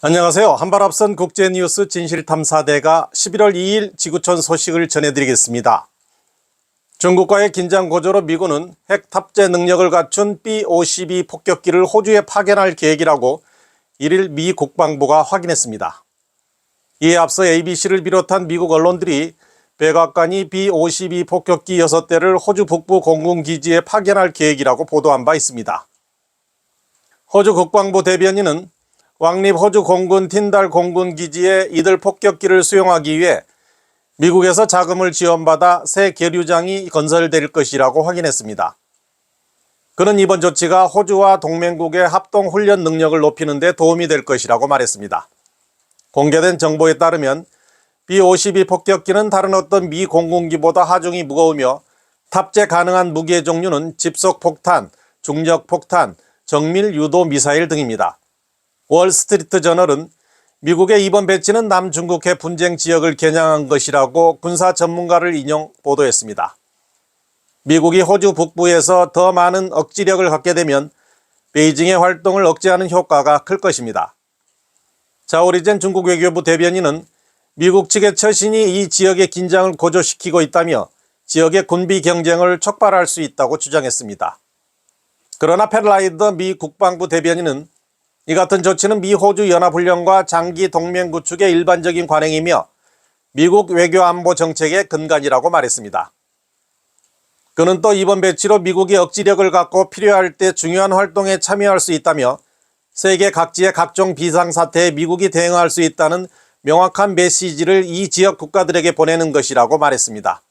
안녕하세요. 한발 앞선 국제뉴스 진실탐사대가 11월 2일 지구촌 소식을 전해드리겠습니다. 중국과의 긴장 고조로 미군은 핵 탑재 능력을 갖춘 B-52 폭격기를 호주에 파견할 계획이라고 1일 미 국방부가 확인했습니다. 이에 앞서 ABC를 비롯한 미국 언론들이 백악관이 B-52 폭격기 6대를 호주 북부 공군기지에 파견할 계획이라고 보도한 바 있습니다. 호주 국방부 대변인은 왕립 호주 공군 틴달 공군 기지에 이들 폭격기를 수용하기 위해 미국에서 자금을 지원받아 새 계류장이 건설될 것이라고 확인했습니다. 그는 이번 조치가 호주와 동맹국의 합동 훈련 능력을 높이는 데 도움이 될 것이라고 말했습니다. 공개된 정보에 따르면 B-52 폭격기는 다른 어떤 미 공군기보다 하중이 무거우며 탑재 가능한 무기의 종류는 집속 폭탄, 중력 폭탄, 정밀 유도 미사일 등입니다. 월스트리트 저널은 미국의 이번 배치는 남중국해 분쟁 지역을 겨냥한 것이라고 군사 전문가를 인용 보도했습니다. 미국이 호주 북부에서 더 많은 억지력을 갖게 되면 베이징의 활동을 억제하는 효과가 클 것입니다. 자오리젠 중국 외교부 대변인은 미국 측의 처신이 이 지역의 긴장을 고조시키고 있다며 지역의 군비 경쟁을 촉발할 수 있다고 주장했습니다. 그러나 페라이더 미 국방부 대변인은 이 같은 조치는 미 호주 연합훈련과 장기 동맹 구축의 일반적인 관행이며 미국 외교 안보 정책의 근간이라고 말했습니다. 그는 또 이번 배치로 미국이 억지력을 갖고 필요할 때 중요한 활동에 참여할 수 있다며 세계 각지의 각종 비상사태에 미국이 대응할 수 있다는 명확한 메시지를 이 지역 국가들에게 보내는 것이라고 말했습니다.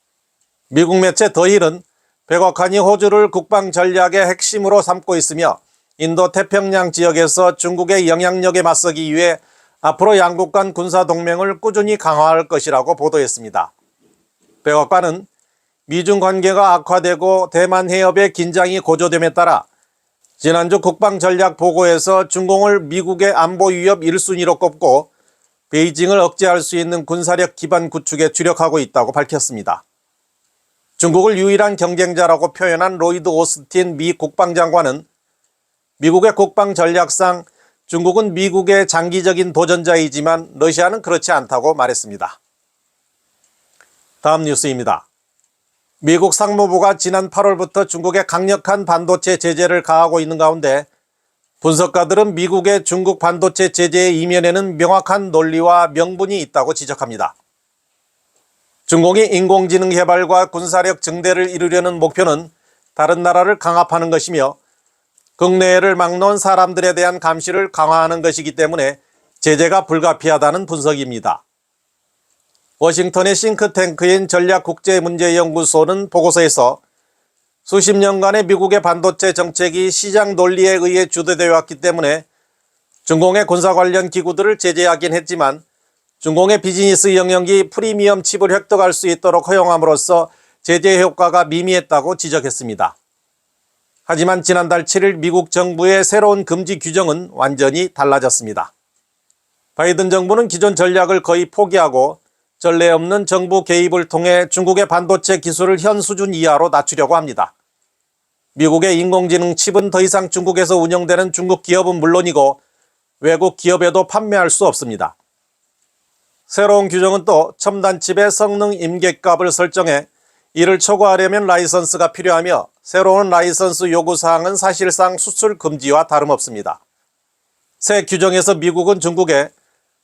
미국 매체 더힐은 백악관이 호주를 국방 전략의 핵심으로 삼고 있으며 인도 태평양 지역에서 중국의 영향력에 맞서기 위해 앞으로 양국 간 군사 동맹을 꾸준히 강화할 것이라고 보도했습니다. 백악관은 미중 관계가 악화되고 대만 해협의 긴장이 고조됨에 따라 지난주 국방 전략 보고에서 중공을 미국의 안보 위협 1순위로 꼽고 베이징을 억제할 수 있는 군사력 기반 구축에 주력하고 있다고 밝혔습니다. 중국을 유일한 경쟁자라고 표현한 로이드 오스틴 미 국방장관은 미국의 국방 전략상 중국은 미국의 장기적인 도전자이지만 러시아는 그렇지 않다고 말했습니다. 다음 뉴스입니다. 미국 상무부가 지난 8월부터 중국에 강력한 반도체 제재를 가하고 있는 가운데 분석가들은 미국의 중국 반도체 제재의 이면에는 명확한 논리와 명분이 있다고 지적합니다. 중공이 인공지능 개발과 군사력 증대를 이루려는 목표는 다른 나라를 강압하는 것이며 국내를 막놓은 사람들에 대한 감시를 강화하는 것이기 때문에 제재가 불가피하다는 분석입니다. 워싱턴의 싱크탱크인 전략국제문제연구소는 보고서에서 수십 년간의 미국의 반도체 정책이 시장 논리에 의해 주도되어 왔기 때문에 중공의 군사 관련 기구들을 제재하긴 했지만 중공의 비즈니스 영역이 프리미엄 칩을 획득할 수 있도록 허용함으로써 제재 효과가 미미했다고 지적했습니다. 하지만 지난달 7일 미국 정부의 새로운 금지 규정은 완전히 달라졌습니다. 바이든 정부는 기존 전략을 거의 포기하고 전례 없는 정부 개입을 통해 중국의 반도체 기술을 현 수준 이하로 낮추려고 합니다. 미국의 인공지능 칩은 더 이상 중국에서 운영되는 중국 기업은 물론이고 외국 기업에도 판매할 수 없습니다. 새로운 규정은 또 첨단 칩의 성능 임계값을 설정해 이를 초과하려면 라이선스가 필요하며 새로운 라이선스 요구사항은 사실상 수출 금지와 다름없습니다. 새 규정에서 미국은 중국에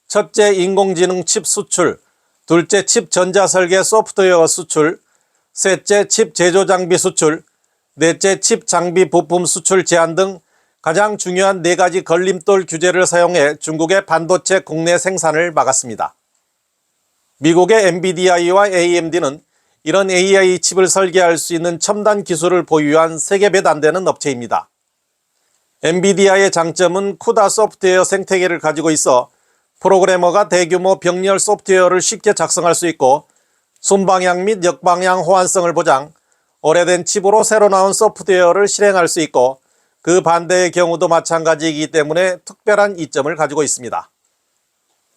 첫째 인공지능 칩 수출, 둘째 칩 전자설계 소프트웨어 수출, 셋째 칩 제조 장비 수출, 넷째 칩 장비 부품 수출 제한 등 가장 중요한 네 가지 걸림돌 규제를 사용해 중국의 반도체 국내 생산을 막았습니다. 미국의 NVIDIA와 AMD는 이런 AI 칩을 설계할 수 있는 첨단 기술을 보유한 세계 몇안 되는 업체입니다. 엔비디아의 장점은 쿠다 소프트웨어 생태계를 가지고 있어 프로그래머가 대규모 병렬 소프트웨어를 쉽게 작성할 수 있고 순방향 및 역방향 호환성을 보장, 오래된 칩으로 새로 나온 소프트웨어를 실행할 수 있고 그 반대의 경우도 마찬가지이기 때문에 특별한 이점을 가지고 있습니다.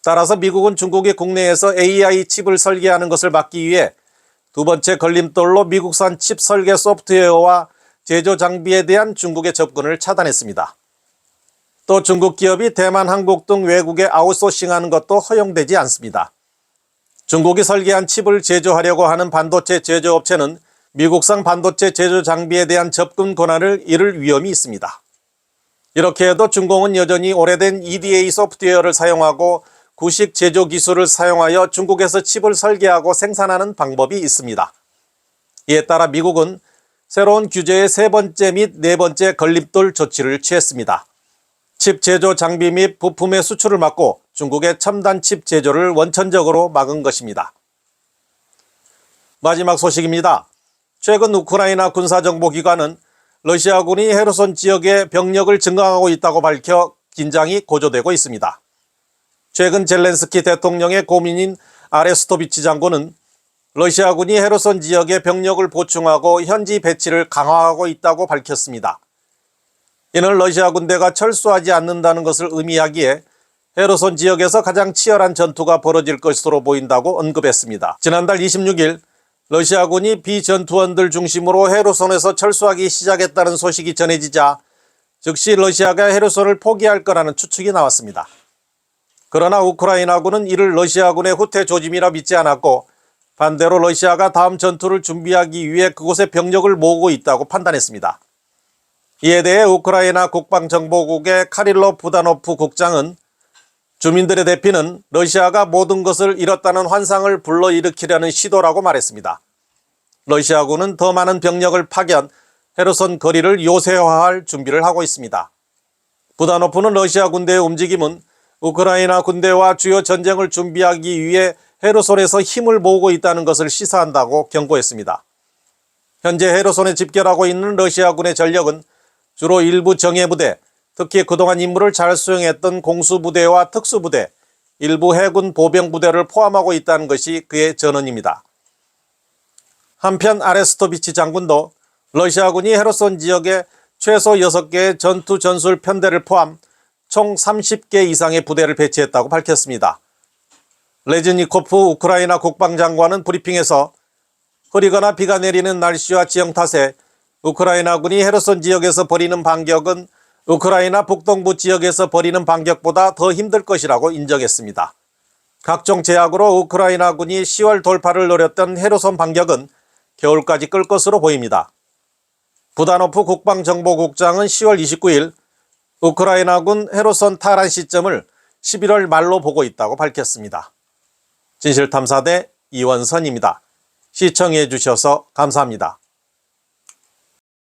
따라서 미국은 중국이 국내에서 AI 칩을 설계하는 것을 막기 위해 두 번째 걸림돌로 미국산 칩 설계 소프트웨어와 제조 장비에 대한 중국의 접근을 차단했습니다. 또 중국 기업이 대만, 한국 등 외국에 아웃소싱하는 것도 허용되지 않습니다. 중국이 설계한 칩을 제조하려고 하는 반도체 제조업체는 미국산 반도체 제조 장비에 대한 접근 권한을 잃을 위험이 있습니다. 이렇게 해도 중공은 여전히 오래된 EDA 소프트웨어를 사용하고 구식 제조 기술을 사용하여 중국에서 칩을 설계하고 생산하는 방법이 있습니다. 이에 따라 미국은 새로운 규제의 세 번째 및 네 번째 걸림돌 조치를 취했습니다. 칩 제조 장비 및 부품의 수출을 막고 중국의 첨단 칩 제조를 원천적으로 막은 것입니다. 마지막 소식입니다. 최근 우크라이나 군사정보기관은 러시아군이 헤르손 지역의 병력을 증강하고 있다고 밝혀 긴장이 고조되고 있습니다. 최근 젤렌스키 대통령의 고민인 아레스토비치 장군은 러시아군이 헤르손 지역의 병력을 보충하고 현지 배치를 강화하고 있다고 밝혔습니다. 이는 러시아 군대가 철수하지 않는다는 것을 의미하기에 헤르손 지역에서 가장 치열한 전투가 벌어질 것으로 보인다고 언급했습니다. 지난달 26일 러시아군이 비전투원들 중심으로 헤르손에서 철수하기 시작했다는 소식이 전해지자 즉시 러시아가 헤르손을 포기할 거라는 추측이 나왔습니다. 그러나 우크라이나군은 이를 러시아군의 후퇴 조짐이라 믿지 않았고 반대로 러시아가 다음 전투를 준비하기 위해 그곳에 병력을 모으고 있다고 판단했습니다. 이에 대해 우크라이나 국방정보국의 카릴로 부다노프 국장은 주민들의 대피는 러시아가 모든 것을 잃었다는 환상을 불러일으키려는 시도라고 말했습니다. 러시아군은 더 많은 병력을 파견, 헤르손 거리를 요새화할 준비를 하고 있습니다. 부다노프는 러시아 군대의 움직임은 우크라이나 군대와 주요 전쟁을 준비하기 위해 헤르손에서 힘을 모으고 있다는 것을 시사한다고 경고했습니다. 현재 헤르손에 집결하고 있는 러시아군의 전력은 주로 일부 정예부대, 특히 그동안 임무를 잘 수행했던 공수부대와 특수부대, 일부 해군 보병부대를 포함하고 있다는 것이 그의 전언입니다. 한편 아레스토비치 장군도 러시아군이 헤르손 지역에 최소 6개의 전투 전술 편대를 포함 총 30개 이상의 부대를 배치했다고 밝혔습니다. 레즈니코프 우크라이나 국방장관은 브리핑에서 흐리거나 비가 내리는 날씨와 지형 탓에 우크라이나군이 헤르손 지역에서 벌이는 반격은 우크라이나 북동부 지역에서 벌이는 반격보다 더 힘들 것이라고 인정했습니다. 각종 제약으로 우크라이나군이 10월 돌파를 노렸던 헤르손 반격은 겨울까지 끌 것으로 보입니다. 부다노프 국방정보국장은 10월 29일 우크라이나군 헤르손 탈환 시점을 11월 말로 보고 있다고 밝혔습니다. 진실탐사대 이원선입니다. 시청해 주셔서 감사합니다.